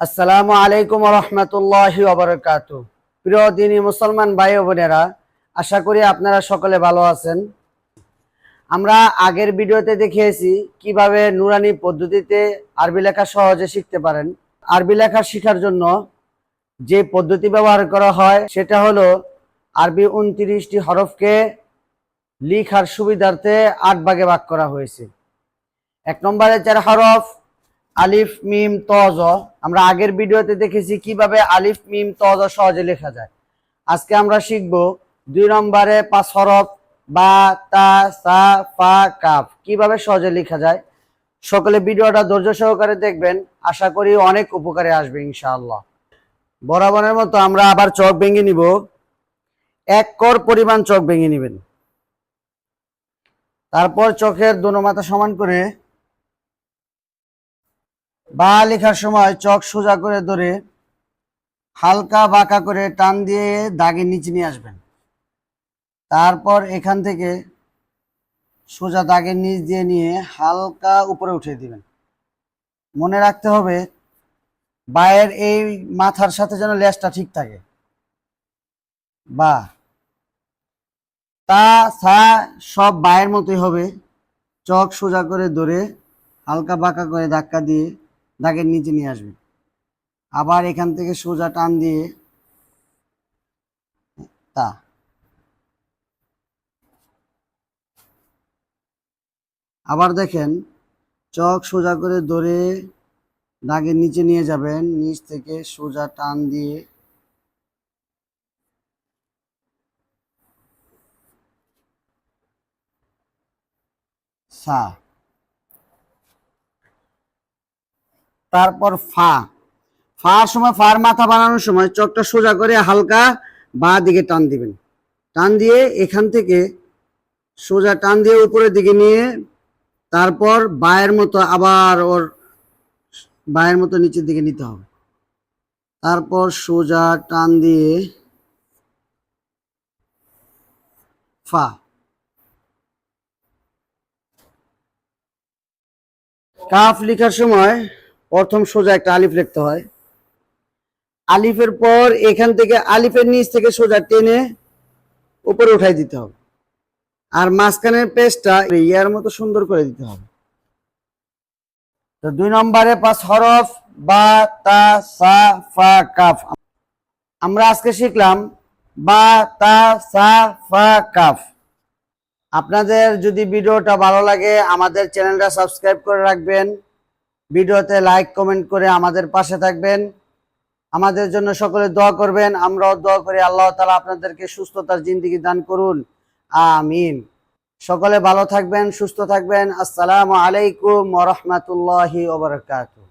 আসসালামু আলাইকুম রহমতুল্লাহি ওবরাকাতু। প্রিয় দিনী মুসলমান ভাই বোনেরা, আশা করি আপনারা সকলে ভালো আছেন। আমরা আগের ভিডিওতে দেখিয়েছি কীভাবে নুরানি পদ্ধতিতে আরবি লেখা সহজে শিখতে পারেন। আরবি লেখা শেখার জন্য যে পদ্ধতি ব্যবহার করা হয়, সেটা হলো আরবি উনত্রিশটি হরফকে লিখার সুবিধার্থে আট ভাগে ভাগ করা হয়েছে। এক নম্বরে চার হরফ আলিফ, মিম তজ আমরা আগের ভিডিওতে দেখেছি কীভাবে আলিফ, মিম তজ সহজে লেখা যায়। আজকে আমরা শিখব দুই নম্বরে পাঁচ হরফ, বা, তা, সা, ফা, কাফ। কীভাবে সহজে লেখা যায়? সকলে ভিডিওটা ধৈর্য সহকারে দেখবেন। আশা করি অনেক উপকারে আসবে, ইনশাআল্লাহ। বরাবরের মতো আমরা আবার চক ভেঙে নিব। এক কর পরিমাণ চক ভেঙে নেবেন। তারপর চোখের দোনো মাথা সমান করে বা লেখার সময় চক সোজা করে ধরে হালকা বাঁকা করে টান দিয়ে দাগের নিচে নিয়ে আসবেন। তারপর এখান থেকে সোজা দাগের নিচ দিয়ে নিয়ে হালকা উপরে উঠিয়ে দিবেন। মনে রাখতে হবে, বায়ের এই মাথার সাথে যেন লেজটা ঠিক থাকে। বা, তা, সা, সব বায়ের মতোই হবে। চক সোজা করে ধরে হালকা বাঁকা করে ধাক্কা দিয়ে দাগের নিচে নিয়ে আসবে। আবার এখান থেকে সোজা টান দিয়ে তা। আবার দেখেন, চক সোজা করে ধরে দাগের নিচে নিয়ে যাবেন, নিচ থেকে সোজা টান দিয়ে। সা। তারপর ফা। ফার সময় ফার মাথা বানানোর সময় চকটা সোজা করে হালকা বা দিকে টান দিবেন। টান দিয়ে এখান থেকে সোজা টান দিয়ে উপরের দিকে নিয়ে তারপর বায়ের মতো আবার ওর বায়ের মতো নিচের দিকে নিতে হবে। তারপর সোজা টান দিয়ে ফা। কাফ লেখার সময় প্রথম সোজা একটা আলিফ লিখতে হয়। আলিফের পর এখান থেকে আলিফের নিচ থেকে সোজা টেনে উপরে উঠাই দিতে হবে। আর মাঝখানের পেজটা ইয়ার মতো সুন্দর করে দিতে হবে। তো দুই নম্বরে পাঁচ হরফ, বা, তা, সা, ফা, কাফ। আমরা আজকে শিখলাম, বা, তা, সা, ফা, কাফ। আপনাদের যদি ভিডিওটা ভালো লাগে, আমাদের চ্যানেলটা সাবস্ক্রাইব করে রাখবেন। ভিডিওতে লাইক কমেন্ট করে আমাদের পাশে থাকবেন। আমাদের জন্য সকলে দোয়া করবেন। আমরাও দোয়া করি আল্লাহ তালা আপনাদেরকে সুস্থতার জিন্দিগি দান করুন। আমিন। সকলে ভালো থাকবেন, সুস্থ থাকবেন। আসসালামু আলাইকুম ওরহমতুল্লাহি ওবরাকাতু